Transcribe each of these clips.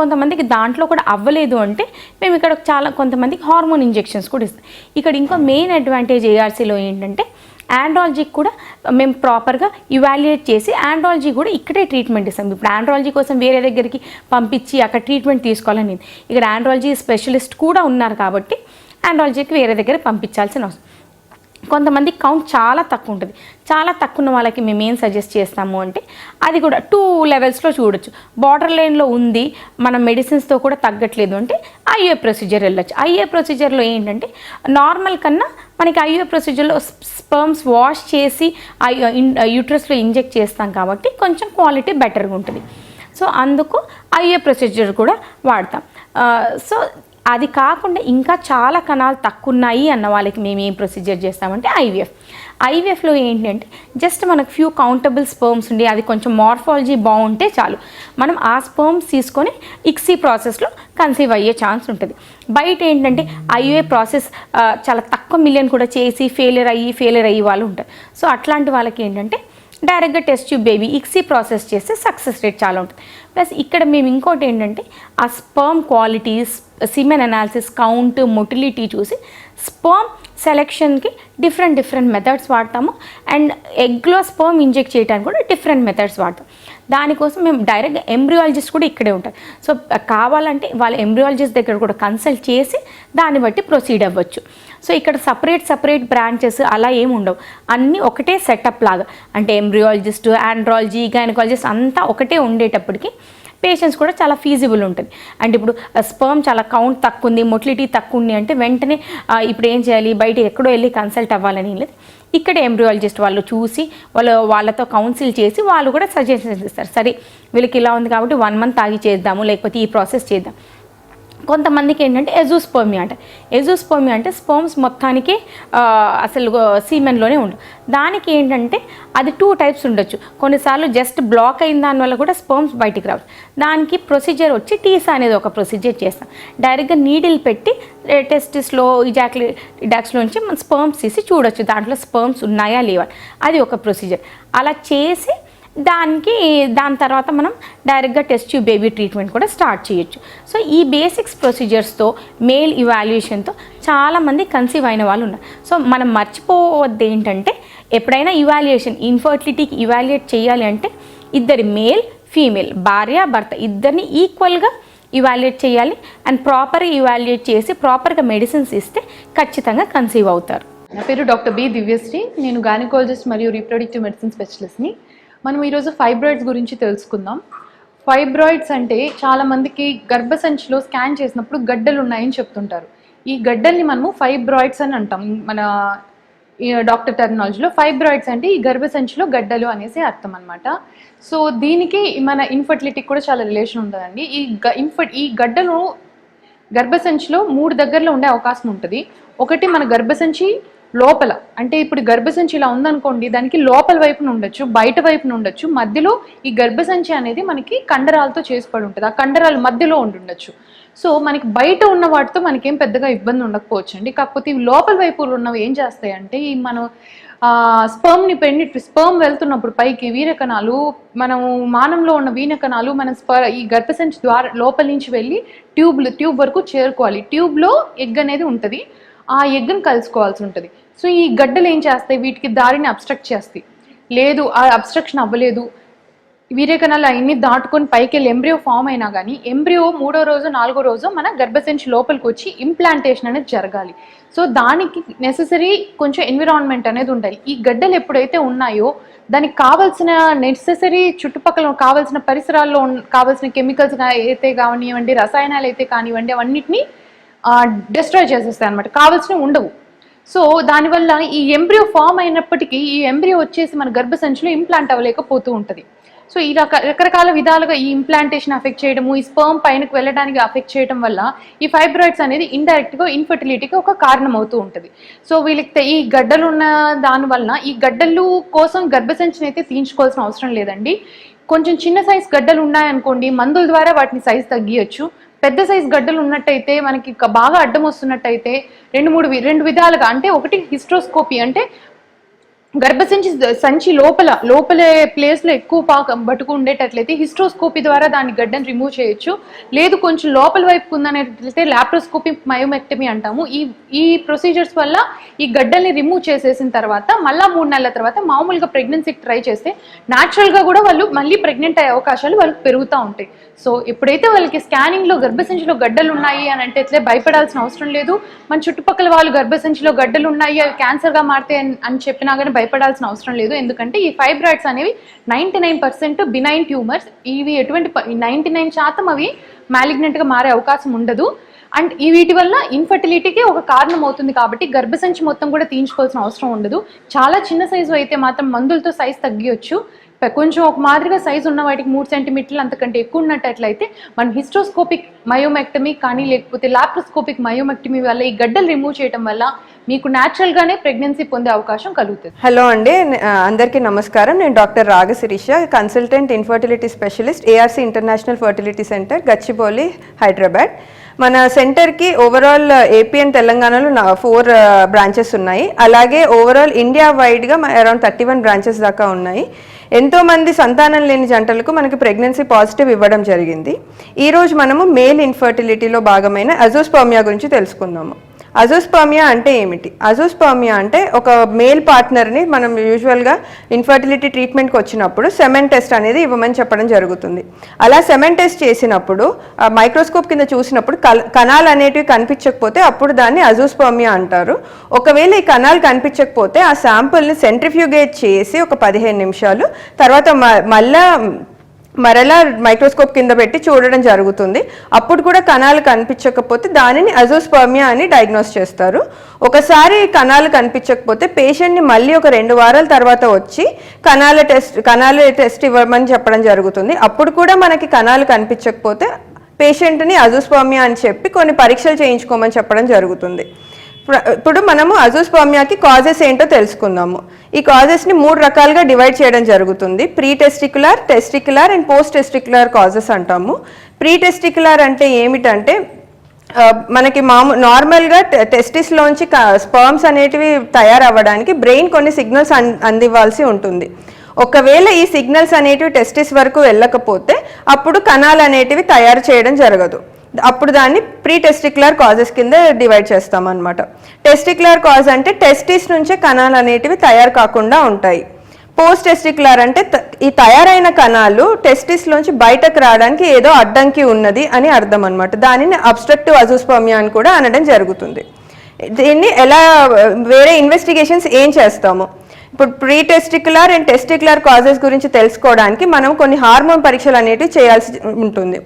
కొంతమందికి దాంట్లో కూడా అవ్వలేదు అంటే మేము ఇక్కడ చాలా కొంతమందికి హార్మోన్ ఇంజెక్షన్స్ కూడా ఇస్తాం. ఇక్కడ ఇంకో మెయిన్ అడ్వాంటేజ్ ఏఆర్సీలో ఏంటంటే ఆండ్రాలజీకి కూడా మేము ప్రాపర్గా ఇవాల్యుయేట్ చేసి ఆండ్రాలజీ కూడా ఇక్కడే ట్రీట్మెంట్ ఇస్తాం. ఇప్పుడు ఆండ్రాలజీ కోసం వేరే దగ్గరికి పంపించి అక్కడ ట్రీట్మెంట్ తీసుకోవాలని ఇక్కడ ఆండ్రాలజీ స్పెషలిస్ట్ కూడా ఉన్నారు కాబట్టి ఆండ్రాలజీకి వేరే దగ్గర పంపించాల్సిన అవసరం. కొంతమంది కౌంట్ చాలా తక్కువ ఉంటుంది. చాలా తక్కువ ఉన్న వాళ్ళకి మేము ఏం సజెస్ట్ చేస్తాము అంటే అది కూడా టూ లెవెల్స్లో చూడొచ్చు. బార్డర్ లైన్లో ఉంది మన మెడిసిన్స్తో కూడా తగ్గట్లేదు అంటే ఐఏ ప్రొసీజర్ వెళ్ళొచ్చు. ఐఏ ప్రొసీజర్లో ఏంటంటే నార్మల్ కన్నా మనకి ఐఏ ప్రొసీజర్లో స్పర్మ్స్ వాష్ చేసి యూట్రస్లో uh, uh, ఇంజెక్ట్ చేస్తాం కాబట్టి కొంచెం క్వాలిటీ బెటర్గా ఉంటుంది. సో అందుకు ఐఏ ప్రొసీజర్ కూడా వాడతాం. Uh, సో అది కాకుండా ఇంకా చాలా కణాలు తక్కువ ఉన్నాయి అన్న వాళ్ళకి మేము ఏం ప్రొసీజర్ చేస్తామంటే ఐవీఎఫ్. ఐవీఎఫ్లో ఏంటంటే జస్ట్ మనకు ఫ్యూ కౌంటబుల్ స్పర్మ్స్ ఉండి అది కొంచెం మార్ఫాలజీ బాగుంటే చాలు. మనం ఆ స్పర్మ్స్ తీసుకొని ఇక్సీ ప్రాసెస్లో కన్సీవ్ అయ్యే ఛాన్స్ ఉంటుంది. బయట ఏంటంటే ఐఏ ప్రాసెస్ చాలా తక్కువ మిలియన్ కూడా చేసి ఫెయిలియర్ అయ్యి ఫెయిలియర్ అయ్యి వాళ్ళు ఉంటారు. సో అట్లాంటి వాళ్ళకి ఏంటంటే డైరెక్ట్గా test tube baby ICSI process చేస్తే సక్సెస్ రేట్ చాలా ఉంటుంది. ప్లస్ ఇక్కడ మేము ఇంకోటి ఏంటంటే ఆ sperm qualities semen analysis count motility చూసి స్పర్మ్ సెలెక్షన్కి డిఫరెంట్ డిఫరెంట్ మెథడ్స్ వాడతాము. అండ్ ఎగ్లో స్పర్మ్ ఇంజెక్ట్ చేయడానికి కూడా డిఫరెంట్ మెథడ్స్ వాడతాం. దానికోసం మేము డైరెక్ట్ ఎంబ్రియాలజిస్ట్ కూడా ఇక్కడే ఉంటారు. సో కావాలంటే వాళ్ళ ఎంబ్రియాలజిస్ట్ దగ్గర కూడా కన్సల్ట్ చేసి దాన్ని బట్టి ప్రొసీడ్ అవ్వచ్చు. సో ఇక్కడ సపరేట్ సపరేట్ బ్రాంచెస్ అలా ఏమి ఉండవు. అన్నీ ఒకటే సెటప్ లాగా. అంటే ఎంబ్రియాలజిస్ట్ ఆండ్రాలజీ గైనకాలజిస్ట్ అంతా ఒకటే ఉండేటప్పటికి పేషెంట్స్ కూడా చాలా ఫీజిబుల్ ఉంటుంది. అంటే ఇప్పుడు స్పర్మ్ చాలా కౌంట్ తక్కువ ఉంది మొటిలిటీ తక్కువ ఉంది అంటే వెంటనే ఇప్పుడు ఏం చేయాలి? బయట ఎక్కడో వెళ్ళి కన్సల్ట్ అవ్వాలని లేదు. ఇక్కడ ఎంబ్రియాలజిస్ట్ వాళ్ళు చూసి వాళ్ళు వాళ్ళతో కౌన్సిల్ చేసి వాళ్ళు కూడా సజెషన్స్ ఇస్తారు. సరే వీళ్ళకి ఇలా ఉంది కాబట్టి వన్ మంత్ ఆగి చేద్దాము లేకపోతే ఈ ప్రాసెస్ చేద్దాం. కొంతమందికి ఏంటంటే ఎజూస్పోమి అంటే. ఎజోస్పోమియా అంటే స్పర్మ్స్ మొత్తానికి అసలు సీమెన్లోనే ఉండవు దానికి ఏంటంటే అది టూ టైప్స్ ఉండొచ్చు. కొన్నిసార్లు జస్ట్ బ్లాక్ అయిన దానివల్ల కూడా స్పర్మ్స్ బయటికి రావచ్చు దానికి ప్రొసీజర్ వచ్చి టీసా అనేది ఒక ప్రొసీజర్ చేస్తాం. డైరెక్ట్గా నీడిల్ పెట్టి టెస్టిస్లో ఇజాక్లీ నుంచి మనం స్పర్మ్స్ తీసి చూడొచ్చు. దాంట్లో స్పర్మ్స్ ఉన్నాయా లేవా? అది ఒక ప్రొసీజర్. అలా చేసి దానికి దాని తర్వాత మనం డైరెక్ట్గా టెస్ట్ ట్యూబ్ బేబీ ట్రీట్మెంట్ కూడా స్టార్ట్ చేయొచ్చు. సో ఈ బేసిక్స్ ప్రొసీజర్స్తో మేల్ ఇవాల్యుయేషన్తో చాలామంది కన్సీవ్ అయిన వాళ్ళు ఉన్నారు. సో మనం మర్చిపోవద్దు ఏంటంటే ఎప్పుడైనా ఇవాల్యుయేషన్ ఇన్ఫర్టిలిటీకి ఇవాల్యుయేట్ చేయాలి అంటే ఇద్దరి మేల్ ఫీమేల్ భార్య భర్త ఇద్దరిని ఈక్వల్గా ఇవాల్యుయేట్ చేయాలి అండ్ ప్రాపర్గా ఇవాల్యుయేట్ చేసి ప్రాపర్గా మెడిసిన్స్ ఇస్తే ఖచ్చితంగా కన్సీవ్ అవుతారు. నా పేరు డాక్టర్ బి దివ్యశ్రీ. నేను గైనకాలజిస్ట్ మరియు రీప్రొడక్టివ్ మెడిసిన్ స్పెషలిస్ట్ని మనం ఈరోజు ఫైబ్రాయిడ్స్ గురించి తెలుసుకుందాం. ఫైబ్రాయిడ్స్ అంటే చాలా మందికి గర్భసంచిలో స్కాన్ చేసినప్పుడు గడ్డలు ఉన్నాయని చెప్తుంటారు. ఈ గడ్డల్ని మనము ఫైబ్రాయిడ్స్ అని అంటాం. మన డాక్టర్ టెర్మినాలజీలో ఫైబ్రాయిడ్స్ అంటే ఈ గర్భసంచిలో గడ్డలు అనేసి అర్థం అనమాట సో దీనికి మన ఇన్ఫర్టిలిటీకి కూడా చాలా రిలేషన్ ఉంటుందండి. ఈ గ ఇన్ఫర్ట్ ఈ గడ్డలు గర్భసంచిలో మూడు దగ్గరలో ఉండే అవకాశం ఉంటుంది. ఒకటి మన గర్భసంచి లోపల. అంటే ఇప్పుడు గర్భసంచి ఇలా ఉందనుకోండి దానికి లోపల వైపున ఉండొచ్చు బయట వైపున ఉండొచ్చు మధ్యలో ఈ గర్భసంచి అనేది మనకి కండరాలతో చేసిపడి ఉంటుంది. ఆ కండరాలు మధ్యలో ఉండుండొచ్చు సో మనకి బయట ఉన్న వాటితో మనకేం పెద్దగా ఇబ్బంది ఉండకపోవచ్చు అండి కాకపోతే ఈ లోపల వైపు ఉన్నవి ఏం చేస్తాయంటే ఈ మనం స్పర్మ్ని పెండి స్పర్మ్ వెళ్తున్నప్పుడు పైకి వీరకణాలు మనము మానంలో ఉన్న వీనకణాలు మన స్ప ఈ గర్భసంచి ద్వారా లోపల నుంచి వెళ్ళి ట్యూబ్లు ట్యూబ్ వరకు చేరుకోవాలి. ట్యూబ్లో ఎగ్ అనేది ఉంటుంది. ఆ ఎగ్ను కలుసుకోవాల్సి ఉంటుంది. సో ఈ గడ్డలు ఏం చేస్తాయి? వీటికి దారిని అబ్స్ట్రక్ట్ చేస్తాయి. లేదు ఆ అబ్స్ట్రక్షన్ అవ్వలేదు. వీరేకణాలు అవన్నీ దాటుకొని పైకి వెళ్ళి ఎంబ్రియో ఫామ్ అయినా కానీ ఎంబ్రియో మూడో రోజు నాలుగో రోజు మన గర్భసంచి లోపలికి వచ్చి ఇంప్లాంటేషన్ అనేది జరగాలి. సో దానికి నెససరీ కొంచెం ఎన్విరాన్మెంట్ అనేది ఉండాలి. ఈ గడ్డలు ఎప్పుడైతే ఉన్నాయో దానికి కావాల్సిన నెససరీ చుట్టుపక్కల కావాల్సిన పరిసరాల్లో కావాల్సిన కెమికల్స్ అయితే కానివ్వండి రసాయనాలు అయితే కానివ్వండి అవన్నిటిని డిస్ట్రాయ్ చేసేస్తాయి అనమాట కావాల్సినవి ఉండవు. సో దానివల్ల ఈ ఎంబ్రియో ఫామ్ అయినప్పటికీ ఈ ఎంబ్రియో వచ్చేసి మన గర్భసంచిలో ఇంప్లాంట్ అవ్వలేకపోతూ ఉంటుంది. సో ఈ రక రకరకాల విధాలుగా ఈ ఇంప్లాంటేషన్ అఫెక్ట్ చేయడము ఈ స్పర్మ్ పైనకు వెళ్ళడానికి అఫెక్ట్ చేయడం వల్ల ఈ ఫైబ్రాయిడ్స్ అనేది ఇండైరెక్ట్గా ఇన్ఫర్టిలిటీకి ఒక కారణం అవుతూ ఉంటుంది. సో వీళ్ళకి ఈ గడ్డలు ఉన్న దాని వలన ఈ గడ్డలు కోసం గర్భసంచిని అయితే తీయించుకోవాల్సిన అవసరం లేదండి. కొంచెం చిన్న సైజ్ గడ్డలు ఉన్నాయనుకోండి మందుల ద్వారా వాటిని సైజ్ తగ్గియచ్చు. పెద్ద సైజ్ గడ్డలు ఉన్నట్టయితే మనకి బాగా అడ్డం వస్తున్నట్టయితే రెండు మూడు రెండు విధాలుగా అంటే ఒకటి హిస్ట్రోస్కోపీ అంటే గర్భసంచి సంచి లోపల లోపలే ప్లేస్లో ఎక్కువ పాక బట్టుకు ఉండేటట్లయితే హిస్ట్రోస్కోపీ ద్వారా దాని గడ్డను రిమూవ్ చేయొచ్చు. లేదు కొంచెం లోపల వైపు ఉందనేటట్లయితే లాప్రోస్కోపీ మయోమెక్టమీ అంటాము. ఈ ఈ ప్రొసీజర్స్ వల్ల ఈ గడ్డల్ని రిమూవ్ చేసేసిన తర్వాత మళ్ళీ మూడు నెలల తర్వాత మామూలుగా ప్రెగ్నెన్సీకి ట్రై చేస్తే న్యాచురల్గా కూడా వాళ్ళు మళ్ళీ ప్రెగ్నెంట్ అయ్యే అవకాశాలు వాళ్ళకి పెరుగుతూ ఉంటాయి. సో ఎప్పుడైతే వాళ్ళకి స్కానింగ్లో గర్భసంచిలో గడ్డలు ఉన్నాయి అని అంటే అట్లే భయపడాల్సిన అవసరం లేదు. మన చుట్టుపక్కల వాళ్ళు గర్భసంచిలో గడ్డలు ఉన్నాయి అవి క్యాన్సర్గా మారితే అని- అని చెప్పినా కానీ భయపడాల్సిన అవసరం లేదు. ఎందుకంటే ఈ ఫైబ్రాయిడ్స్ అనేవి ninety nine percent benign tumours ఇవి ఎటువంటి నైంటీ నైన్ శాతం అవి మ్యాలిగ్నెంట్గా గా మారే అవకాశం ఉండదు. అండ్ ఈ వీటి వల్ల ఇన్ఫర్టిలిటీకి ఒక కారణం అవుతుంది కాబట్టి గర్భసంచి మొత్తం కూడా తీయించుకోవాల్సిన అవసరం ఉండదు. చాలా చిన్న సైజు అయితే మాత్రం మందులతో సైజ్ తగ్గియొచ్చు. కొంచెం ఒక మాదిరిగా సైజు ఉన్న వాటికి మూడు సెంటీమీటర్లు అంతకంటే ఎక్కువ ఉన్నట్టయితే మనం హిస్ట్రోస్కోపిక్ మయోమెక్టమీ కానీ లేకపోతే లాప్రోస్కోపిక్ మయోమెక్టమీ వల్ల ఈ గడ్డలు రిమూవ్ చేయడం వల్ల మీకు natural గానే ప్రెగ్నెన్సీ పొందే అవకాశం కలుగుతుంది. హలో అండి అందరికీ నమస్కారం. నేను doctor Raga Sirisha consultant infertility specialist ARC international fertility centre Gachibowli Hyderabad. మన సెంటర్కి ఓవరాల్ ఏపీ అండ్ తెలంగాణలో నా ఫోర్ బ్రాంచెస్ ఉన్నాయి. అలాగే ఓవరాల్ ఇండియా వైడ్గా అరౌండ్ థర్టీ వన్ బ్రాంచెస్ దాకా ఉన్నాయి. ఎంతో మంది సంతానం లేని జంటలకు మనకి ప్రెగ్నెన్సీ పాజిటివ్ ఇవ్వడం జరిగింది. ఈరోజు మనము మేల్ ఇన్ఫర్టిలిటీలో భాగమైన అజోస్పర్మియా గురించి తెలుసుకుందాము. అజోస్పర్మియా అంటే ఏమిటి? అజోస్పర్మియా అంటే ఒక మేల్ పార్ట్నర్ని మనం యూజువల్గా ఇన్ఫర్టిలిటీ ట్రీట్మెంట్కి వచ్చినప్పుడు సెమెన్ టెస్ట్ అనేది ఇవ్వమని చెప్పడం జరుగుతుంది. అలా సెమెన్ టెస్ట్ చేసినప్పుడు మైక్రోస్కోప్ కింద చూసినప్పుడు కల కణాలు అనేటివి కనిపించకపోతే అప్పుడు దాన్ని అజోస్పర్మియా అంటారు. ఒకవేళ ఈ కణాలు కనిపించకపోతే ఆ శాంపుల్ని సెంట్రిఫ్యూగేట్ చేసి ఒక పదిహేను నిమిషాలు తర్వాత మ- మళ్ళా మరలా మైక్రోస్కోప్ కింద పెట్టి చూడడం జరుగుతుంది. అప్పుడు కూడా కణాలు కనిపించకపోతే దానిని అజోస్పర్మియా అని డయాగ్నోస్ చేస్తారు. ఒకసారి కణాలు కనిపించకపోతే పేషెంట్ని మళ్ళీ ఒక రెండు వారాల తర్వాత వచ్చి కణాల టెస్ట్ కణాల టెస్ట్ ఇవ్వమని చెప్పడం జరుగుతుంది. అప్పుడు కూడా మనకి కణాలు కనిపించకపోతే పేషెంట్ని అజోస్పర్మియా అని చెప్పి కొన్ని పరీక్షలు చేయించుకోమని చెప్పడం జరుగుతుంది. ఇప్పుడు- మనము అజోస్పర్మియాకి కాజెస్ ఏంటో తెలుసుకుందాము. ఈ కాజెస్ని మూడు రకాలుగా డివైడ్ చేయడం జరుగుతుంది. Pre testicular testicular and post testicular causes అంటాము. ప్రీ టెస్టిక్యులర్ అంటే ఏమిటంటే మనకి మామూ నార్మల్గా టెస్టిస్లోంచి స్పర్మ్స్ అనేటివి తయారవ్వడానికి బ్రెయిన్ కొన్ని సిగ్నల్స్ అన్ అందివ్వాల్సి ఉంటుంది. ఒకవేళ ఈ సిగ్నల్స్ అనేటివి టెస్టిస్ వరకు వెళ్ళకపోతే అప్పుడు కణాలు అనేటివి తయారు చేయడం జరగదు. అప్పుడు దాన్ని ప్రీ టెస్టిక్యులర్ కాజెస్ కింద డివైడ్ చేస్తాం అనమాట టెస్టిక్యులర్ కాజ్ అంటే టెస్టిస్ నుంచే కణాలు అనేటివి తయారు కాకుండా ఉంటాయి. పోస్ట్ టెస్టిక్యులర్ అంటే ఈ తయారైన కణాలు టెస్టిస్లోంచి బయటకు రావడానికి ఏదో అడ్డంకి ఉన్నది అని అర్థం అనమాట దానిని అబ్స్ట్రక్టివ్ అజోస్పర్మియా అని కూడా అనడం జరుగుతుంది. దీన్ని ఎలా వేరే ఇన్వెస్టిగేషన్స్ ఏం చేస్తాము? ఇప్పుడు pre testicular and testicular causes గురించి తెలుసుకోవడానికి మనం కొన్ని హార్మోన్ పరీక్షలు అనేటివి చేయాల్సి ఉంటుంది.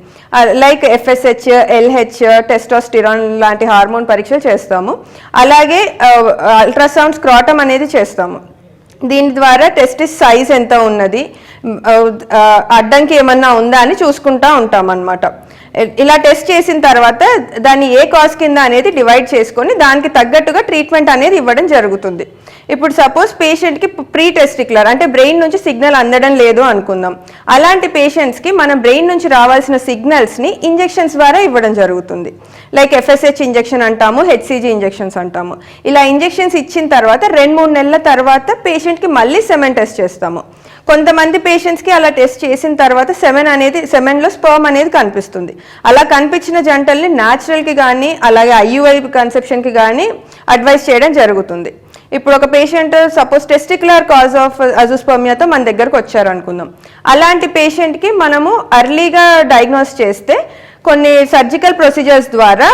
లైక్ ఎఫ్ఎస్హెచ్ ఎల్హెచ్ టెస్టోస్టిరాన్ లాంటి హార్మోన్ పరీక్షలు చేస్తాము. అలాగే అల్ట్రాసౌండ్ స్క్రాటమ్ అనేది చేస్తాము. దీని ద్వారా టెస్టిస్ సైజ్ ఎంత ఉన్నది అడ్డంకి ఏమన్నా ఉందా అని చూసుకుంటా ఉంటాం అన్నమాట ఇలా టెస్ట్ చేసిన తర్వాత దాన్ని ఏ కాజ్ కింద అనేది డివైడ్ చేసుకొని దానికి తగ్గట్టుగా ట్రీట్మెంట్ అనేది ఇవ్వడం జరుగుతుంది. ఇప్పుడు సపోజ్ పేషెంట్కి ప్రీ టెస్టిక్యులర్ అంటే బ్రెయిన్ నుంచి సిగ్నల్ అందడం లేదు అనుకుందాం. అలాంటి పేషెంట్స్కి మన బ్రెయిన్ నుంచి రావాల్సిన సిగ్నల్స్ని ఇంజెక్షన్స్ ద్వారా ఇవ్వడం జరుగుతుంది. లైక్ ఎఫ్ఎస్హెచ్ ఇంజెక్షన్ అంటాము హెచ్సిజీ ఇంజెక్షన్స్ అంటాము. ఇలా ఇంజెక్షన్స్ ఇచ్చిన తర్వాత రెండు మూడు నెలల తర్వాత పేషెంట్కి మళ్ళీ సెమెన్ టెస్ట్ చేస్తాము. కొంతమంది పేషెంట్స్కి అలా టెస్ట్ చేసిన తర్వాత సెమెన్ అనేది సెమెన్లో స్పర్మ్ అనేది కనిపిస్తుంది. అలా కనిపించిన జంటల్ని న్యాచురల్కి కానీ అలాగే ఐయుఐ కన్సెప్షన్కి కానీ అడ్వైస్ చేయడం జరుగుతుంది. ఇప్పుడు ఒక patient suppose testicular cause of అజుస్పర్మియాతో మన దగ్గరకు వచ్చారు అనుకుందాం అలాంటి పేషెంట్కి మనము అర్లీగా డయాగ్నోస్ చేస్తే కొన్ని సర్జికల్ ప్రొసీజర్స్ ద్వారా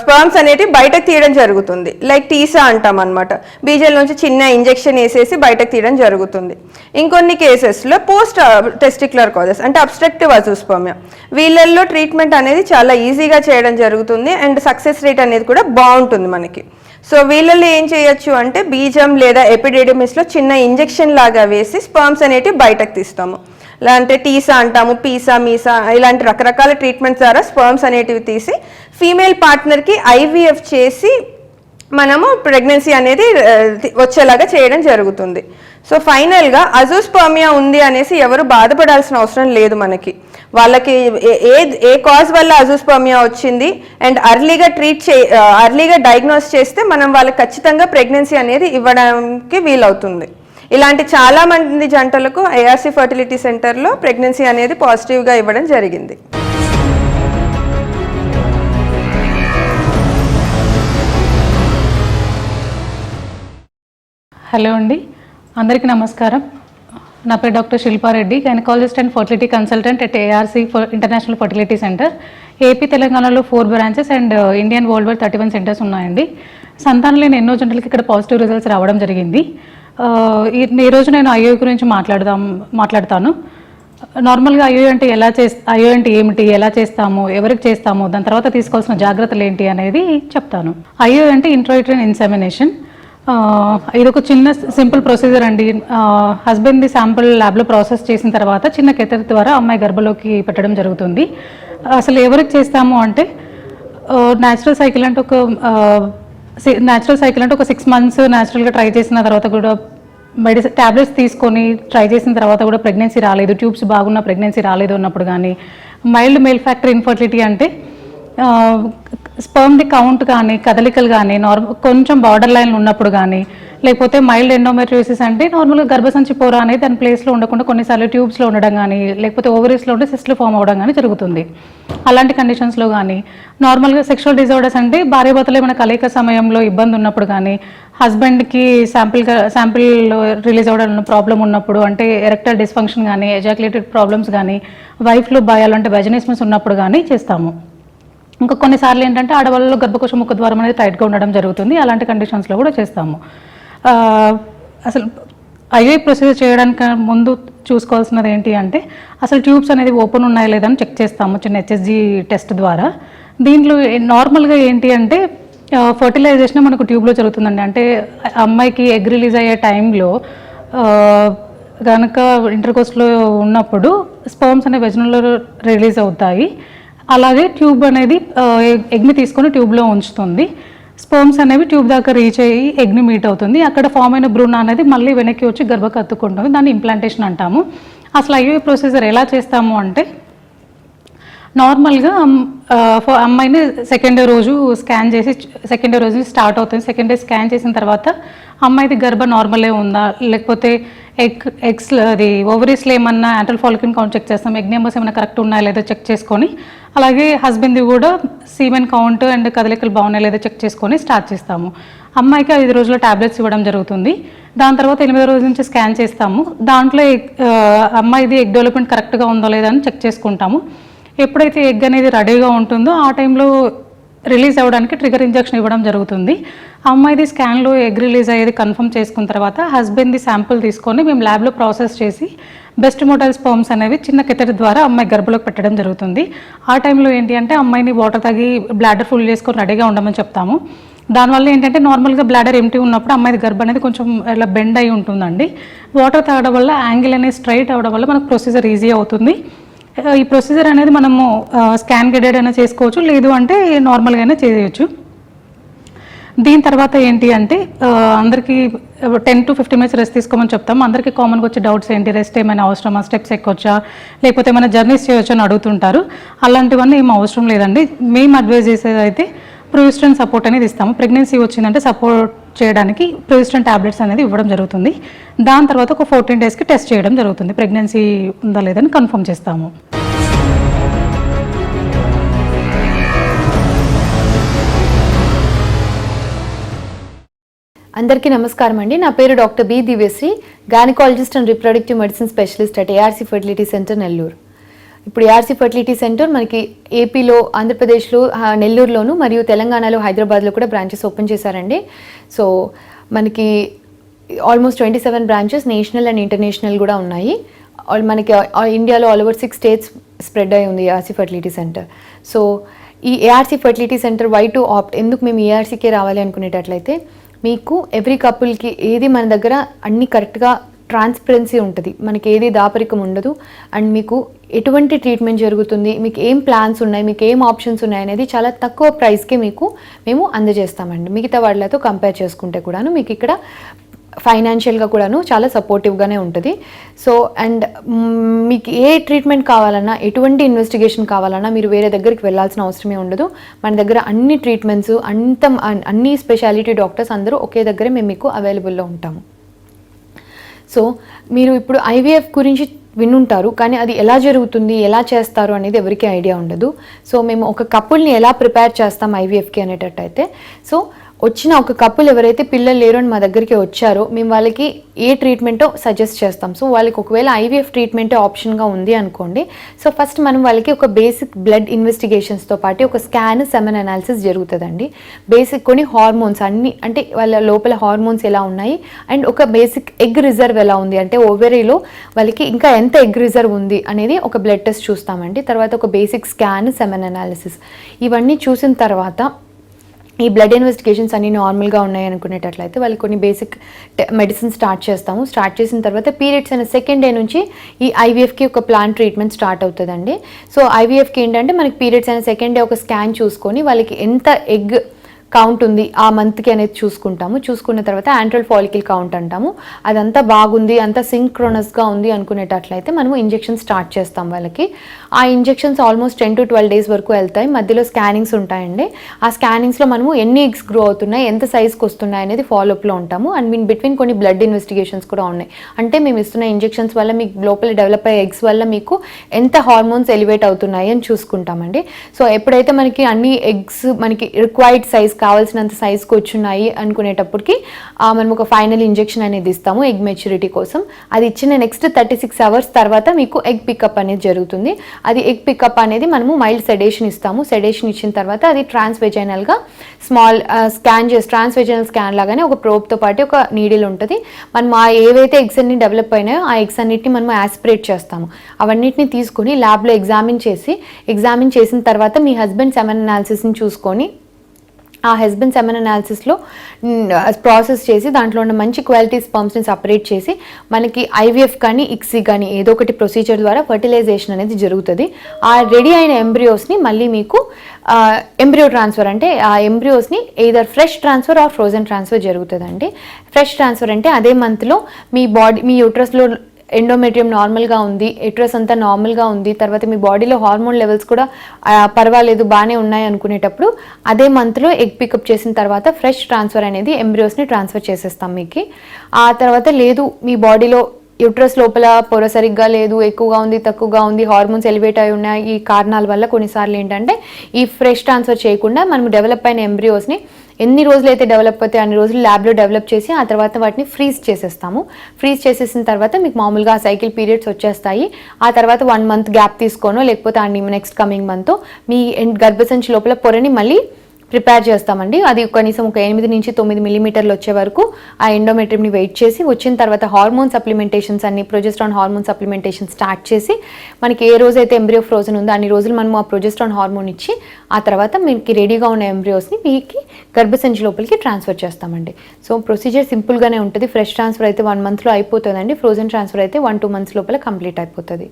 స్పర్మ్స్ అనేవి బయటకు తీయడం జరుగుతుంది. లైక్ టీసా అంటాం అనమాట బీజల్ నుంచి చిన్న ఇంజెక్షన్ వేసేసి బయటకు తీయడం జరుగుతుంది. ఇంకొన్ని కేసెస్లో పోస్ట్ టెస్టిక్యులర్ కాజెస్ అంటే అబ్స్ట్రక్టివ్ అజూస్పర్మియా వీళ్ళల్లో ట్రీట్మెంట్ అనేది చాలా ఈజీగా చేయడం జరుగుతుంది అండ్ సక్సెస్ రేట్ అనేది కూడా బాగుంటుంది మనకి. సో వీళ్ళల్లో ఏం చేయొచ్చు అంటే బీజం లేదా ఎపిడెడమిస్లో చిన్న ఇంజెక్షన్ లాగా వేసి స్పర్మ్స్ అనేటివి బయటకు తీస్తాము. ఇలా అంటే టీసా అంటాము పీసా మీసా ఇలాంటి రకరకాల ట్రీట్మెంట్స్ ద్వారా స్పర్మ్స్ అనేటివి తీసి ఫీమేల్ పార్ట్నర్కి ఐవీఎఫ్ చేసి మనము ప్రెగ్నెన్సీ అనేది వచ్చేలాగా చేయడం జరుగుతుంది. సో ఫైనల్గా అజోస్పర్మియా ఉంది అనేసి ఎవరు బాధపడాల్సిన అవసరం లేదు మనకి. వాళ్ళకి ఏ- ఏ కాజ్ వల్ల అజోస్పర్మియా వచ్చింది అండ్ అర్లీగా ట్రీట్ చే అర్లీగా డయాగ్నోస్ చేస్తే మనం వాళ్ళకి ఖచ్చితంగా ప్రెగ్నెన్సీ అనేది ఇవ్వడానికి వీలవుతుంది. ఇలాంటి చాలా మంది జంటలకు ఐఆర్సీ ఫర్టిలిటీ సెంటర్లో ప్రెగ్నెన్సీ అనేది పాజిటివ్గా ఇవ్వడం జరిగింది. హలో అండి. అందరికీ నమస్కారం. నా పేరు doctor Shilpa Reddy gynaecologist and fertility consultant at ARC international fertility centre AP తెలంగాణలో four branches and Indian world wide thirty one centres ఉన్నాయండి. సంతానం లేని ఎన్నో జంటలకి ఇక్కడ పాజిటివ్ రిజల్ట్స్ రావడం జరిగింది. ఈరోజు ఈ రోజు నేను ఐఓ గురించి మాట్లాడదాం మాట్లాడతాను. నార్మల్గా ఐఓ అంటే ఎలా చే ఐఓ అంటే ఏమిటి ఎలా చేస్తాము ఎవరికి చేస్తాము దాని తర్వాత తీసుకోవాల్సిన జాగ్రత్తలు ఏంటి అనేది చెప్తాను. ఐఓ అంటే ఇంట్రోయిట్రిన్ ఇన్సెమినేషన్ ఇది ఒక చిన్న సింపుల్ ప్రొసీజర్ అండి. హస్బెండ్ది శాంపుల్ ల్యాబ్లో ప్రాసెస్ చేసిన తర్వాత చిన్న కెతర్ ద్వారా అమ్మాయి గర్భలోకి పెట్టడం జరుగుతుంది. అసలు ఎవరికి చేస్తాము అంటే న్యాచురల్ సైకిల్ అంటే ఒక న్యాచురల్ సైకిల్ అంటే ఒక సిక్స్ మంత్స్ న్యాచురల్గా ట్రై చేసిన తర్వాత కూడా మెడిసిన్ ట్యాబ్లెట్స్ తీసుకొని ట్రై చేసిన తర్వాత కూడా ప్రెగ్నెన్సీ రాలేదు ట్యూబ్స్ బాగున్న ప్రెగ్నెన్సీ రాలేదు అన్నప్పుడు కానీ మైల్డ్ మెయిల్ ఫ్యాక్టర్ ఇన్ఫర్టిలిటీ అంటే స్పర్మ్ది కౌంట్ కానీ కదలికలు కానీ నార్మల్ కొంచెం బార్డర్ లైన్లు ఉన్నప్పుడు కానీ లేకపోతే మైల్డ్ ఎండోమెట్రియోసిస్ అంటే నార్మల్గా గర్భసంచి పోరా అనేది దాని ప్లేస్లో ఉండకుండా కొన్నిసార్లు ట్యూబ్స్లో ఉండడం కానీ లేకపోతే ఓవరీస్లో ఉంటే సిస్ట్లు ఫామ్ అవ్వడం కానీ జరుగుతుంది. అలాంటి కండిషన్స్లో కానీ నార్మల్గా సెక్షువల్ డిజార్డర్స్ అంటే భార్యాభర్తలు ఏమైనా కలయిక సమయంలో ఇబ్బంది ఉన్నప్పుడు కానీ హస్బెండ్కి శాంపిల్ శాంపిల్ రిలీజ్ అవ్వడం ప్రాబ్లం ఉన్నప్పుడు అంటే ఎరెక్టల్ డిస్ఫంక్షన్ కానీ ఎజాకులేటెడ్ ప్రాబ్లమ్స్ కానీ వైఫ్లో భయాలు అంటే వెజనిస్మస్ ఉన్నప్పుడు కానీ చేస్తాము. ఇంకా కొన్నిసార్లు ఏంటంటే ఆడవాళ్ళలో గర్భకోశ ముఖ ద్వారం అనేది టైట్గా ఉండడం జరుగుతుంది. అలాంటి కండిషన్స్లో కూడా చేస్తాము. అసలు ఐఐ ప్రొసీజర్ చేయడానికి ముందు చూసుకోవాల్సినది ఏంటి అంటే అసలు ట్యూబ్స్ అనేది ఓపెన్ ఉన్నాయా లేదని చెక్ చేస్తాము చిన్న హెచ్ఎస్జి టెస్ట్ ద్వారా. దీంట్లో నార్మల్గా ఏంటి అంటే ఫర్టిలైజేషన్ మనకు ట్యూబ్లో జరుగుతుందండి. అంటే అమ్మాయికి ఎగ్ రిలీజ్ అయ్యే టైంలో కనుక ఇంటర్కోస్ట్లో ఉన్నప్పుడు స్పర్మ్స్ అనే వెజనల్లో రిలీజ్ అవుతాయి. అలాగే ట్యూబ్ అనేది ఎగ్- ఎగ్ని తీసుకొని ట్యూబ్లో ఉంచుతుంది. స్పోమ్స్ అనేవి ట్యూబ్ దాకా రీచ్ అయ్యి ఎగ్ని మీట్ అవుతుంది. అక్కడ ఫామ్ అయిన బ్రూన్ అనేది మళ్ళీ వెనక్కి వచ్చి గర్భ దాన్ని ఇంప్లాంటేషన్ అంటాము. అసలు అయ్యే ప్రొసీజర్ ఎలా చేస్తాము అంటే నార్మల్గా అమ్మాయిని సెకండ్ డే రోజు స్కాన్ చేసి సెకండ్ డే రోజు స్టార్ట్ అవుతుంది. సెకండ్ డే స్కాన్ చేసిన తర్వాత అమ్మాయిది గర్భ నార్మలే ఉందా? లేకపోతే ఎగ్ ఎగ్స్ అది ఓవరీస్లో ఏమన్నా యాంటల్ ఫాలికిన్ కౌంట్ చెక్ చేస్తాం? ఎగ్ నెంబర్స్ ఏమైనా కరెక్ట్ ఉన్నాయా లేదా చెక్ చేసుకొని అలాగే హస్బెండ్ది కూడా సీమెన్ కౌంట్ అండ్ కదలికలు బాగున్నాయా లేదో చెక్ చేసుకొని స్టార్ట్ చేస్తాము. అమ్మాయికి ఐదు రోజుల్లో టాబ్లెట్స్ ఇవ్వడం జరుగుతుంది. దాని తర్వాత ఎనిమిదో రోజు నుంచి స్కాన్ చేస్తాము. దాంట్లో అమ్మాయిది ఎగ్ డెవలప్మెంట్ కరెక్ట్గా ఉందో లేదని అని చెక్ చేసుకుంటాము. ఎప్పుడైతే ఎగ్ అనేది రెడీగా ఉంటుందో ఆ టైంలో రిలీజ్ అవ్వడానికి ట్రిగర్ ఇంజెక్షన్ ఇవ్వడం జరుగుతుంది. అమ్మాయిది స్కాన్లో ఎగ్ రిలీజ్ అయ్యేది కన్ఫర్మ్ చేసుకున్న తర్వాత హస్బెండ్ది శాంపుల్ తీసుకొని మేము ల్యాబ్లో ప్రాసెస్ చేసి బెస్ట్ మోడల్ స్పర్మ్స్ అనేవి చిన్న కెథర్ ద్వారా అమ్మాయి గర్భలోకి పెట్టడం జరుగుతుంది. ఆ టైంలో ఏంటి అంటే అమ్మాయిని వాటర్ తాగి బ్లాడర్ ఫుల్ చేసుకొని రెడీగా ఉండమని చెప్తాము. దానివల్ల ఏంటంటే నార్మల్గా బ్లాడర్ ఎంటీ ఉన్నప్పుడు అమ్మాయిది గర్భ అనేది కొంచెం ఇలా బెండ్ అయి ఉంటుందండి. వాటర్ తాగడం వల్ల యాంగిల్ అనేది స్ట్రైట్ అవ్వడం వల్ల మనకు ప్రొసీజర్ ఈజీ అవుతుంది. ఈ ప్రొసీజర్ అనేది మనము స్కాన్ గైడెడ్ అయినా చేసుకోవచ్చు లేదు అంటే నార్మల్గానే చేయవచ్చు దీని తర్వాత ఏంటి అంటే అందరికీ ten to fifty minutes rest తీసుకోమని చెప్తాం. అందరికీ కామన్గా వచ్చే డౌట్స్ ఏంటి? రెస్ట్ ఏమైనా అవసరమా? స్టెప్స్ ఎక్కొచ్చా? లేకపోతే ఏమైనా జర్నీస్ చేయొచ్చా అని అడుగుతుంటారు. అలాంటివన్నీ ఏం అవసరం లేదండి. మేము అడ్వైజ్ చేసేది అయితే ప్రోయిస్ట్రన్ సపోర్ట్ అనేది ఇస్తాము. ప్రెగ్నెన్సీ వచ్చిందంటే సపోర్ట్ చేయడానికి ప్రోయిస్ట్రన్ టాబ్లెట్స్ అనేది ఇవ్వడం జరుగుతుంది. దాని తర్వాత ఒక ఫోర్టీన్ డేస్కి టెస్ట్ చేయడం జరుగుతుంది. ప్రెగ్నెన్సీ ఉందా లేదని కన్ఫర్మ్ చేస్తాము. అందరికీ నమస్కారం అండి. నా పేరు doctor B Divyasri gynaecologist and reproductive medicine specialist at ARC fertility centre Nellore ఇప్పుడు ఏఆర్సీ ఫర్టిలిటీ సెంటర్ మనకి ఏపీలో ఆంధ్రప్రదేశ్లో నెల్లూరులోను మరియు తెలంగాణలో హైదరాబాద్లో కూడా బ్రాంచెస్ ఓపెన్ చేశారండి. సో మనకి almost twenty seven branches national and international కూడా ఉన్నాయి. ఆల్ మనకి ఆ- ఇండియాలో all over six states spread అయి ఉంది ఏఆర్సీ ఫర్టిలిటీ సెంటర్ సో ఈ ARC fertility centre why to opt ఎందుకు మేము ఏఆర్సీకే రావాలి అనుకునేటట్లయితే మీకు ఎవ్రీ కపుల్కి ఏది మన దగ్గర అన్ని కరెక్ట్గా ట్రాన్స్పరెన్సీ ఉంటుంది. మనకి ఏది దాపరికం ఉండదు. అండ్ మీకు ఎటువంటి ట్రీట్మెంట్ జరుగుతుంది మీకు ఏం ప్లాన్స్ ఉన్నాయి మీకు ఏం ఆప్షన్స్ ఉన్నాయి అనేది చాలా తక్కువ ప్రైస్కే మీకు మేము అందజేస్తామండి. మిగతా వాళ్ళతో కంపేర్ చేసుకుంటే కూడాను మీకు ఇక్కడ ఫైనాన్షియల్గా కూడాను చాలా సపోర్టివ్గానే ఉంటుంది. సో అండ్ మీకు ఏ ట్రీట్మెంట్ కావాలన్నా ఎటువంటి ఇన్వెస్టిగేషన్ కావాలన్నా మీరు వేరే దగ్గరికి వెళ్ళాల్సిన అవసరమే ఉండదు. మన దగ్గర అన్ని ట్రీట్మెంట్స్ అంత అన్ని స్పెషాలిటీ డాక్టర్స్ అందరూ ఒకే దగ్గరే మేము మీకు అవైలబుల్లో ఉంటాము. సో మీరు ఇప్పుడు ఐవీఎఫ్ గురించి వినుంటారు కానీ అది ఎలా జరుగుతుంది ఎలా చేస్తారు అనేది ఎవరికీ ఐడియా ఉండదు. సో మేము ఒక కపుల్ని ఎలా ప్రిపేర్ చేస్తాం ఐవీఎఫ్కి అనేటట్టయితే సో వచ్చిన ఒక కప్పులు ఎవరైతే పిల్లలు లేరు అని మా దగ్గరికి వచ్చారో మేము వాళ్ళకి ఏ ట్రీట్మెంటో సజెస్ట్ చేస్తాం? సో వాళ్ళకి ఒకవేళ ఐవీఎఫ్ ట్రీట్మెంటే ఆప్షన్గా ఉంది అనుకోండి. సో ఫస్ట్ మనం వాళ్ళకి ఒక బేసిక్ బ్లడ్ ఇన్వెస్టిగేషన్స్తో పాటు ఒక స్కాన్ సెమెన్ అనాలిసిస్ జరుగుతుందండి. బేసిక్ కొన్ని హార్మోన్స్ అన్ని అంటే వాళ్ళ లోపల హార్మోన్స్ ఎలా ఉన్నాయి? అండ్ ఒక బేసిక్ ఎగ్ రిజర్వ్ ఎలా ఉంది? అంటే ఓవరీలో వాళ్ళకి ఇంకా ఎంత ఎగ్ రిజర్వ్ ఉంది అనేది ఒక బ్లడ్ టెస్ట్ చూస్తామండి. తర్వాత ఒక బేసిక్ స్కాన్ సెమెన్ అనాలిసిస్ ఇవన్నీ చూసిన తర్వాత ఈ బ్లడ్ ఇన్వెస్టిగేషన్స్ అన్ని నార్మల్గా ఉన్నాయి అనుకునేటట్లయితే వాళ్ళు కొన్ని బేసిక్ మెడిసిన్ స్టార్ట్ చేస్తాము. స్టార్ట్ చేసిన తర్వాత పీరియడ్స్ అయిన సెకండ్ డే నుంచి ఈ ఐవీఎఫ్కి ఒక ప్లాన్ ట్రీట్మెంట్ స్టార్ట్ అవుతుందండి. సో ఐవీఎఫ్కి ఏంటంటే మనకి పీరియడ్స్ అయిన సెకండ్ డే ఒక స్కాన్ చూసుకొని వాళ్ళకి ఎంత ఎగ్ కౌంట్ ఉంది ఆ మంత్కి అనేది చూసుకుంటాము. చూసుకున్న తర్వాత యాంట్రల్ ఫాలికల్ కౌంట్ అంటాము. అదంతా బాగుంది అంతా సింక్రోనస్గా ఉంది అనుకునేటట్లయితే మనము ఇంజెక్షన్ స్టార్ట్ చేస్తాం వాళ్ళకి. ఆ injections almost ten to twelve days వరకు వెళ్తాయి. మధ్యలో స్కానింగ్స్ ఉంటాయండి. ఆ స్కానింగ్స్లో మనము ఎన్ని ఎగ్స్ గ్రో అవుతున్నాయి ఎంత సైజ్కి వస్తున్నాయి అనేది ఫాలోఅప్లో ఉంటాము. అండ్ మీన్ బిట్వీన్ కొన్ని బ్లడ్ ఇన్వెస్టిగేషన్స్ కూడా ఉన్నాయి. అంటే మేము ఇస్తున్న ఇంజెక్షన్స్ వల్ల మీకు లోపల డెవలప్ అయ్యే ఎగ్స్ వల్ల మీకు ఎంత హార్మోన్స్ ఎలివేట్ అవుతున్నాయి అని చూసుకుంటామండి. సో ఎప్పుడైతే మనకి అన్ని ఎగ్స్ మనకి రిక్వైర్డ్ సైజ్ కావాల్సినంత సైజ్కి వచ్చున్నాయి అనుకునేటప్పటికి మనం ఒక ఫైనల్ ఇంజెక్షన్ అనేది ఇస్తాము ఎగ్ మెచ్యూరిటీ కోసం. అది ఇచ్చిన నెక్స్ట్ థర్టీ సిక్స్ అవర్స్ తర్వాత మీకు ఎగ్ పికప్ అనేది జరుగుతుంది. అది ఎగ్ పికప్ అనేది మనము మైల్డ్ సెడేషన్ ఇస్తాము. సెడేషన్ ఇచ్చిన తర్వాత అది ట్రాన్స్వెజైనల్గా స్మాల్ స్కాన్ చేసి ట్రాన్స్వెజైనల్ స్కాన్ లాగానే ఒక ప్రోబ్తో పాటు ఒక నీడిల్ ఉంటుంది. మనం ఆ ఏవైతే ఎగ్స్ అన్ని డెవలప్ అయినాయో ఆ ఎగ్స్ అన్నిటిని మనం యాస్పిరేట్ చేస్తాము. అవన్నిటిని తీసుకొని ల్యాబ్లో ఎగ్జామిన్ చేసి ఎగ్జామిన్ చేసిన తర్వాత మీ హస్బెండ్ సెమెన్ అనాలిసిస్ని చూసుకొని ఆ హస్బెండ్ సెమెన్ అనాలిసిస్లో ప్రాసెస్ చేసి దాంట్లో ఉన్న మంచి క్వాలిటీ స్పర్మ్స్ని సపరేట్ చేసి మనకి ఐవీఎఫ్ కానీ ఇక్సీ కానీ ఏదో ఒకటి ప్రొసీజర్ ద్వారా ఫర్టిలైజేషన్ అనేది జరుగుతుంది. ఆ రెడీ అయిన ఎంబ్రియోస్ని మళ్ళీ మీకు ఎంబ్రియో ట్రాన్స్ఫర్ అంటే ఆ ఎంబ్రియోస్ని either fresh transfer or frozen transfer జరుగుతుందండి. ఫ్రెష్ ట్రాన్స్ఫర్ అంటే అదే మంత్లో మీ బాడీ మీ యూట్రస్లో ఎండోమెట్రియం నార్మల్గా ఉంది ఎట్రస్ అంతా నార్మల్గా ఉంది తర్వాత మీ బాడీలో హార్మోన్ లెవెల్స్ కూడా పర్వాలేదు బాగానే ఉన్నాయి అనుకునేటప్పుడు అదే మంత్లో ఎగ్ పికప్ చేసిన తర్వాత ఫ్రెష్ ట్రాన్స్ఫర్ అనేది ఎంబ్రియోస్ని ట్రాన్స్ఫర్ చేసేస్తాం మీకు. ఆ తర్వాత లేదు మీ బాడీలో యూట్రస్ లోపల పొర సరిగ్గా లేదు ఎక్కువగా ఉంది తక్కువగా ఉంది హార్మోన్స్ ఎలివేట్ అయి ఉన్నాయి. ఈ కారణాల వల్ల కొన్నిసార్లు ఏంటంటే ఈ ఫ్రెష్ ట్రాన్స్ఫర్ చేయకుండా మనం డెవలప్ అయిన ఎంబ్రియోస్ని ఎన్ని రోజులు అయితే డెవలప్ అవుతాయి అన్ని రోజులు ల్యాబ్లో డెవలప్ చేసి ఆ తర్వాత వాటిని ఫ్రీజ్ చేసేస్తాము. ఫ్రీజ్ చేసేసిన తర్వాత మీకు మామూలుగా సైకిల్ పీరియడ్స్ వచ్చేస్తాయి. ఆ తర్వాత వన్ మంత్ గ్యాప్ తీసుకోనో లేకపోతే ఆ నెక్స్ట్ కమింగ్ మంత్ మీ గర్భసంచి లోపల పొరని మళ్ళీ ప్రిపేర్ చేస్తామండి. అది కనీసం ఒక ఎనిమిది నుంచి తొమ్మిది మిల్లీమీటర్లు వచ్చే వరకు ఆ ఎండోమెట్రిమ్ని వెయిట్ చేసి వచ్చిన తర్వాత హార్మోన్ సప్లిమెంటేషన్స్ అన్ని ప్రొజెస్ట్రాన్ హార్మోన్ సప్లిమెంటేషన్ స్టార్ట్ చేసి మనకి ఏ రోజైతే ఎంబ్రియో ఫ్రోజన్ ఉందో అన్ని రోజులు మనం ఆ ప్రొజెస్ట్రాన్ హార్మోన్ ఇచ్చి ఆ తర్వాత మీకు రెడీగా ఉన్న ఎంబ్రియోస్ని మీకు గర్భసంచి లోపలికి ట్రాన్స్ఫర్ చేస్తామండి. సో ప్రొసీజర్ సింపుల్గానే ఉంటుంది. ఫ్రెష్ ట్రాన్స్ఫర్ అయితే వన్ మంత్లో అయిపోతుందండి. ఫ్రోజన్ ట్రాన్స్ఫర్ అయితే వన్ టూ మంత్స్ లోపల కంప్లీట్ అయిపోతుంది.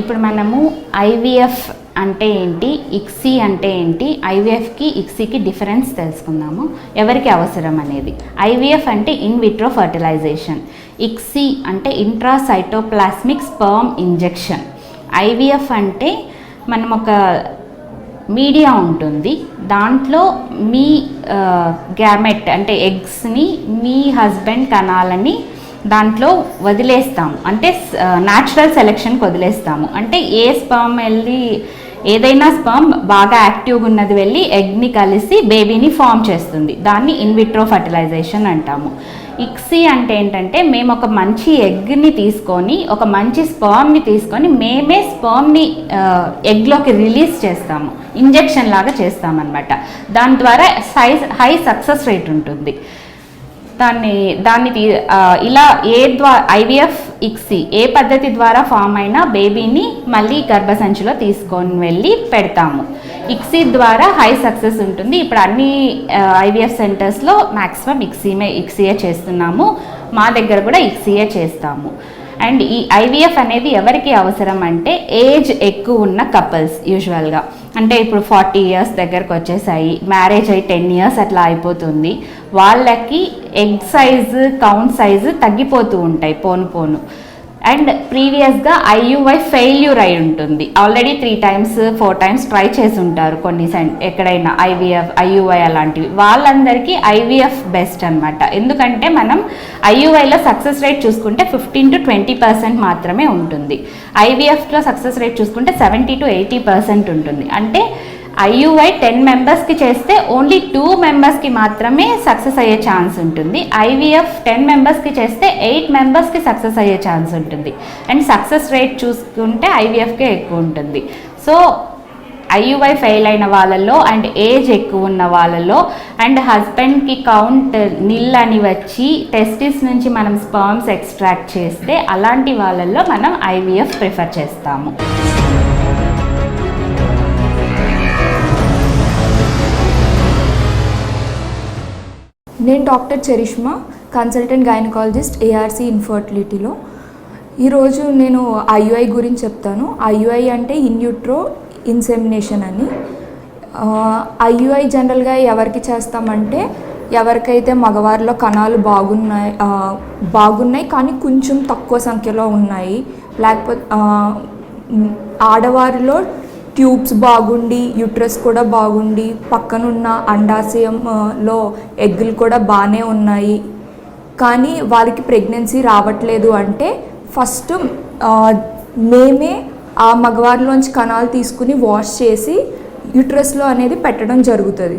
ఇప్పుడు మనము ఐవీఎఫ్ అంటే ఏంటి ఇక్సీ అంటే ఏంటి ఐవీఎఫ్కి ఇక్సీకి డిఫరెన్స్ తెలుసుకుందాము. ఎవరికి అవసరం అనేది? ఐవీఎఫ్ అంటే ఇన్ విట్రో ఫర్టిలైజేషన్. ఇక్సీ అంటే ఇంట్రాసైటోప్లాస్మిక్ స్పర్మ్ ఇంజెక్షన్. ఐవీఎఫ్ అంటే మనం ఒక మీడియా ఉంటుంది. దాంట్లో మీ గ్యామెట్ అంటే ఎగ్స్ని మీ హస్బెండ్ కణాలని దాంట్లో వదిలేస్తాము. అంటే న్యాచురల్ సెలెక్షన్కి వదిలేస్తాము. అంటే ఏ స్పర్మ్ వెళ్ళి ఏదైనా స్పర్మ్ బాగా యాక్టివ్గా ఉన్నది వెళ్ళి ఎగ్ని కలిసి బేబీని ఫామ్ చేస్తుంది. దాన్ని ఇన్విట్రో ఫర్టిలైజేషన్ అంటాము. ఇక్సీ అంటే ఏంటంటే మేము ఒక మంచి ఎగ్ని తీసుకొని ఒక మంచి స్పర్మ్ని తీసుకొని మేమే స్పర్మ్ని ఎగ్లోకి రిలీజ్ చేస్తాము. ఇంజెక్షన్ లాగా చేస్తామన్నమాట. దాని ద్వారా సైజ్ హై సక్సెస్ రేట్ ఉంటుంది. దాన్ని దాన్ని ఇలా ఏ ద్వారా ఐవీఎఫ్ ఇక్సీ ఏ పద్ధతి ద్వారా ఫామ్ అయిన బేబీని మళ్ళీ గర్భసంచిలో తీసుకొని వెళ్ళి పెడతాము. ఇక్సీ ద్వారా హై సక్సెస్ ఉంటుంది. ఇప్పుడు అన్ని ఐవీఎఫ్ సెంటర్స్లో మ్యాక్సిమం ఇక్సీమే ఇక్సీఏ చేస్తున్నాము. మా దగ్గర కూడా ఇక్సీఏ చేస్తాము. అండ్ ఈ ఐవీఎఫ్ అనేది ఎవరికి అవసరం అంటే ఏజ్ ఎక్కువ ఉన్న కపుల్స్ యూజువల్గా. అంటే ఇప్పుడు ఫార్టీ ఇయర్స్ దగ్గరకు వచ్చేసాయి. మ్యారేజ్ అయి టెన్ ఇయర్స్ అట్లా అయిపోతుంది. వాళ్ళకి ఎగ్ సైజు కౌంట్ సైజు తగ్గిపోతూ ఉంటాయి పోను పోను. అండ్ ప్రీవియస్గా ఐయువై ఫెయిల్యూర్ అయి ఉంటుంది. Already three times four times try చేసి ఉంటారు కొన్ని ఎక్కడైనా ఐవీఎఫ్ ఐయువై అలాంటివి. వాళ్ళందరికీ ఐవీఎఫ్ బెస్ట్ అనమాట ఎందుకంటే మనం ఐయువైలో సక్సెస్ రేట్ చూసుకుంటే ఫిఫ్టీన్ టు ట్వంటీ పర్సెంట్ మాత్రమే ఉంటుంది. ఐవీఎఫ్లో సక్సెస్ రేట్ చూసుకుంటే సెవెంటీ టు ఎయిటీ పర్సెంట్ ఉంటుంది. అంటే ఐయుఐ టెన్ మెంబర్స్కి చేస్తే ఓన్లీ టూ మెంబర్స్కి మాత్రమే సక్సెస్ అయ్యే ఛాన్స్ ఉంటుంది. ఐవీఎఫ్ టెన్ మెంబర్స్కి చేస్తే ఎయిట్ మెంబర్స్కి సక్సెస్ అయ్యే ఛాన్స్ ఉంటుంది. అండ్ సక్సెస్ రేట్ చూసుకుంటే ఐవీఎఫ్కే ఎక్కువ ఉంటుంది. సో ఐయుఐ ఫెయిల్ అయిన వాళ్ళలో అండ్ ఏజ్ ఎక్కువ ఉన్న వాళ్ళలో అండ్ హస్బెండ్కి కౌంట్ నిల్ అని వచ్చి టెస్టిస్ నుంచి మనం స్పర్మ్స్ ఎక్స్ట్రాక్ట్ చేస్తే అలాంటి వాళ్ళల్లో మనం ఐవీఎఫ్ ప్రిఫర్ చేస్తాము. నేను doctor Charishma consultant gynaecologist ARC ఇన్ఫర్టిలిటీలో. ఈరోజు నేను ఐయుఐ గురించి చెప్తాను. ఐయుఐ అంటే ఇన్యూట్రో ఇన్సెమినేషన్ అని. ఐయుఐ జనరల్గా ఎవరికి చేస్తామంటే ఎవరికైతే మగవారిలో కణాలు బాగున్నాయి బాగున్నాయి కానీ కొంచెం తక్కువ సంఖ్యలో ఉన్నాయి. లేకపోతే ఆడవారిలో ట్యూబ్స్ బాగుండి యూట్రస్ కూడా బాగుండి పక్కనున్న అండాశయంలో ఎగ్గులు కూడా బాగానే ఉన్నాయి. కానీ వాళ్ళకి ప్రెగ్నెన్సీ రావట్లేదు అంటే ఫస్ట్ మేమే ఆ మగవారిలోంచి కణాలు తీసుకుని వాష్ చేసి యూట్రస్లో అనేది పెట్టడం జరుగుతుంది.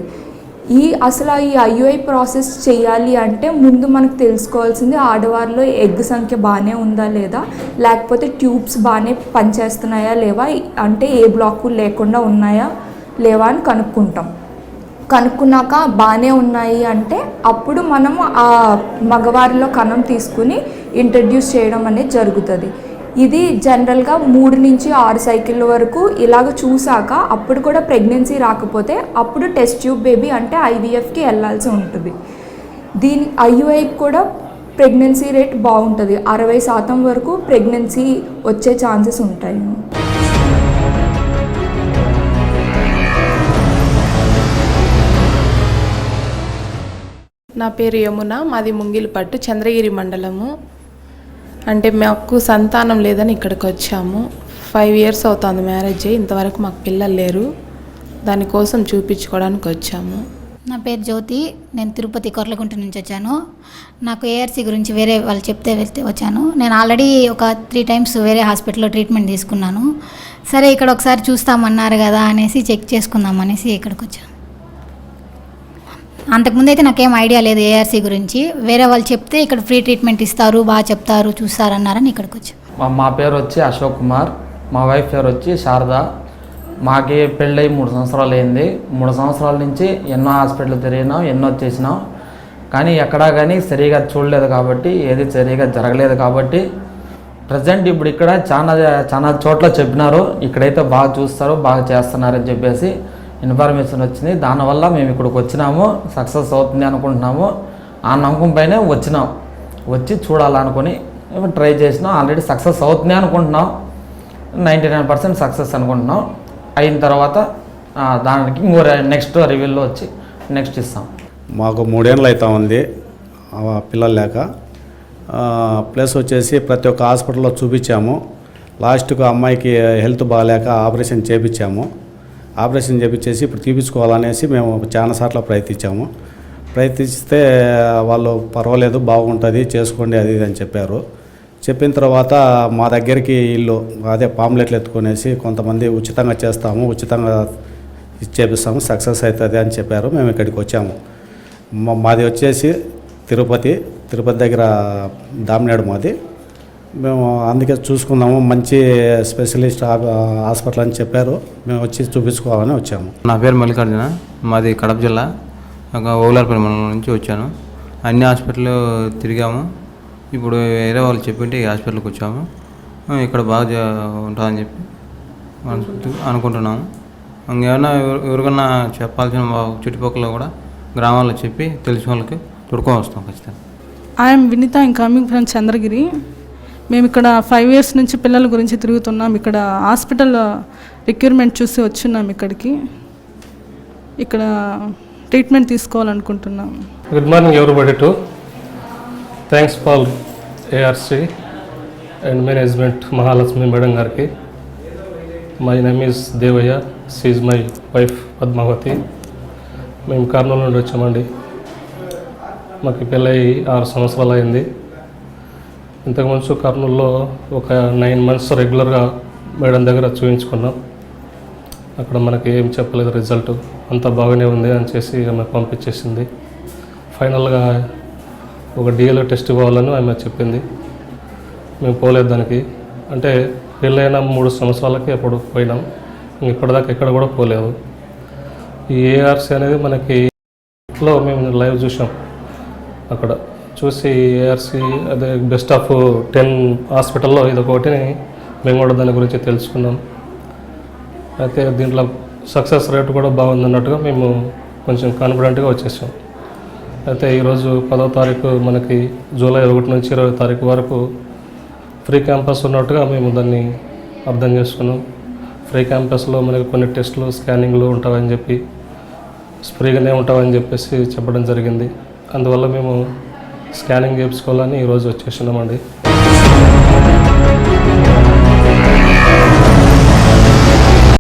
ఈ అసలు ఈ ఐయుఐ ప్రాసెస్ చేయాలి అంటే ముందు మనకు తెలుసుకోవాల్సింది ఆడవారిలో ఎగ్ సంఖ్య బాగానే ఉందా లేదా? లేకపోతే ట్యూబ్స్ బాగానే పనిచేస్తున్నాయా లేవా? అంటే ఏ బ్లాకు లేకుండా ఉన్నాయా లేవా అని కనుక్కుంటాం. కనుక్కున్నాక బాగానే ఉన్నాయి అంటే అప్పుడు మనం ఆ మగవారిలో కణం తీసుకుని ఇంట్రడ్యూస్ చేయడం అనేది జరుగుతుంది. ఇది జనరల్గా మూడు నుంచి ఆరు సైకిళ్ళ వరకు ఇలాగ చూసాక అప్పుడు కూడా ప్రెగ్నెన్సీ రాకపోతే అప్పుడు టెస్ట్ ట్యూబ్ బేబీ అంటే ఐవీఎఫ్కి వెళ్ళాల్సి ఉంటుంది. దీని ఐయుఐకి కూడా ప్రెగ్నెన్సీ రేట్ బాగుంటుంది. అరవై శాతం వరకు ప్రెగ్నెన్సీ వచ్చే ఛాన్సెస్ ఉంటాయి. నా పేరు యమున మాది ముంగిలిపట్టు చంద్రగిరి మండలము. అంటే మాకు సంతానం లేదని ఇక్కడికి వచ్చాము. ఫైవ్ ఇయర్స్ అవుతుంది మ్యారేజ్ అయ్యి ఇంతవరకు మాకు పిల్లలు లేరు. దానికోసం చూపించుకోవడానికి వచ్చాము. నా పేరు జ్యోతి. నేను తిరుపతి కొర్లగుంట నుంచి వచ్చాను. నాకు ఏఆర్సీ గురించి వేరే వాళ్ళు చెప్తే వెళ్తే వచ్చాను. నేను ఆల్రెడీ ఒక త్రీ టైమ్స్ వేరే హాస్పిటల్లో ట్రీట్మెంట్ తీసుకున్నాను. సరే ఇక్కడ ఒకసారి చూస్తామన్నారు కదా అనేసి చెక్ చేసుకుందాం అనేసి ఇక్కడికి వచ్చాను. అంతకుముందు అయితే నాకేం ఐడియా లేదు ఏఆర్సీ గురించి. వేరే వాళ్ళు చెప్తే ఇక్కడ ఫ్రీ ట్రీట్మెంట్ ఇస్తారు బాగా చెప్తారు చూస్తారన్నారని ఇక్కడికి వచ్చాను మా- పేరు వచ్చి అశోక్ కుమార్. మా వైఫ్ పేరు వచ్చి శారద. మాకి పెళ్ళై మూడు సంవత్సరాలు అయింది. మూడు సంవత్సరాల నుంచి ఎన్నో హాస్పిటల్ తిరిగినాం ఎన్నో చేసినాం. కానీ ఎక్కడా కానీ సరిగా చూడలేదు కాబట్టి ఏది సరిగా జరగలేదు కాబట్టి ప్రజెంట్ ఇప్పుడు ఇక్కడ చాలా చాలా చోట్ల చెప్పినారు. ఇక్కడైతే బాగా చూస్తారు బాగా చేస్తున్నారని చెప్పేసి ఇన్ఫర్మేషన్ వచ్చింది. దానివల్ల మేము ఇక్కడికి వచ్చినాము. సక్సెస్ అవుతుంది అనుకుంటున్నాము. ఆ నమ్మకం పైనే వచ్చినాం. వచ్చి చూడాలనుకుని ట్రై చేసినాం. ఆల్రెడీ సక్సెస్ అవుతుంది అనుకుంటున్నాం. నైంటీ నైన్ పర్సెంట్ సక్సెస్ అనుకుంటున్నాం. అయిన తర్వాత దానికి ఇంకో నెక్స్ట్ రివ్యూలో వచ్చి నెక్స్ట్ ఇస్తాం. మాకు మూడేళ్ళు అవుతా ఉంది పిల్లలు లేక. ప్లస్ వచ్చేసి ప్రతి ఒక్క హాస్పిటల్లో చూపించాము. లాస్ట్కు అమ్మాయికి హెల్త్ బాగాలేక ఆపరేషన్ చేపించాము. ఆపరేషన్ చేపించేసి ఇప్పుడు తీపించుకోవాలనేసి మేము చాలాసార్లు ప్రయత్నించాము. ప్రయత్నిస్తే వాళ్ళు పర్వాలేదు బాగుంటుంది చేసుకోండి అది ఇది అని చెప్పారు. చెప్పిన తర్వాత మా దగ్గరికి ఇల్లు అదే పాంప్లెట్లు ఎత్తుకునేసి కొంతమంది ఉచితంగా చేస్తాము ఉచితంగా చేపిస్తాము సక్సెస్ అవుతుంది అని చెప్పారు. మేము ఇక్కడికి వచ్చాము. మా- మాది వచ్చేసి తిరుపతి తిరుపతి దగ్గర దామినాడు మాది. మేము అందుకే చూసుకున్నాము మంచి స్పెషలిస్ట్ హాస్పిటల్ అని చెప్పారు. మేము వచ్చి చూపించుకోవాలని వచ్చాము. నా పేరు మల్లికార్జున మాది కడప జిల్లా ఒక ఓలార్పల్లి మండలం నుంచి వచ్చాను. అన్ని హాస్పిటల్ తిరిగాము. ఇప్పుడు వేరే వాళ్ళు చెప్పింటే ఈ హాస్పిటల్కి వచ్చాము. ఇక్కడ బాగా జ- ఉంటుందని చెప్పి అనుకుంటు- అనుకుంటున్నాము. ఇంకేమైనా ఎవరు- ఎవరికన్నా చెప్పాల్సిన మా చుట్టుపక్కల కూడా గ్రామాల్లో చెప్పి తెలిసిన వాళ్ళకి తొడుకొని వస్తాం ఖచ్చితంగా. I'm Vineetha I'm coming from Chandragiri మేము ఇక్కడ ఫైవ్ ఇయర్స్ నుంచి పిల్లల గురించి తిరుగుతున్నాం. ఇక్కడ హాస్పిటల్ రిక్యూర్మెంట్ చూసి వచ్చున్నాం ఇక్కడికి. ఇక్కడ treatment తీసుకోవాలనుకుంటున్నాం. Good morning everybody to thanks for all ARC and management Mahalakshmi madam గారికి. My name is Devaiah she's my wife Padmavathi మేము కర్నూలు నుండి వచ్చామండి. మాకు పెళ్ళై ఆరు సంవత్సరాలు అయింది. ఇంతకుముందు కర్నూలులో ఒక నైన్ మంత్స్ రెగ్యులర్గా మేడం దగ్గర చూపించుకున్నాం అక్కడ మనకి ఏం చెప్పలేదు రిజల్ట్. అంతా బాగానే ఉంది అని చేసి ఆమె పంపించేసింది. ఫైనల్గా ఒక డిఎల్ఓ టెస్ట్ ఇవ్వాలని ఆమె చెప్పింది. మేము పోలేదు దానికి. అంటే పెళ్ళైన మూడు సంవత్సరాలకి అప్పుడు పోయినాం. ఇప్పటిదాకా ఎక్కడ కూడా పోలేదు. ఈ ఏఆర్సీ అనేది మనకి లో మేము లైవ్ చూసాం. అక్కడ. చూసి ఏఆర్సీ అదే బెస్ట్ ఆఫ్ టెన్ హాస్పిటల్లో ఇది ఒకటిని మేము కూడా దాని గురించి తెలుసుకున్నాం. అయితే దీంట్లో సక్సెస్ రేట్ కూడా బాగుంది అన్నట్టుగా మేము కొంచెం కాన్ఫిడెంట్గా వచ్చేసాం. అయితే ఈరోజు పదో తారీఖు మనకి జూలై ఒకటి నుంచి ఇరవై తారీఖు వరకు ఫ్రీ క్యాంపస్ ఉన్నట్టుగా మేము దాన్ని అర్థం చేసుకున్నాం. ఫ్రీ క్యాంపస్లో మనకి కొన్ని టెస్టులు స్కానింగ్లు ఉంటాయని చెప్పి ఫ్రీగానే ఉంటామని చెప్పేసి చెప్పడం జరిగింది. అందువల్ల మేము స్కానింగ్ చేయించుకోవాలని ఈరోజు వచ్చేసినామండి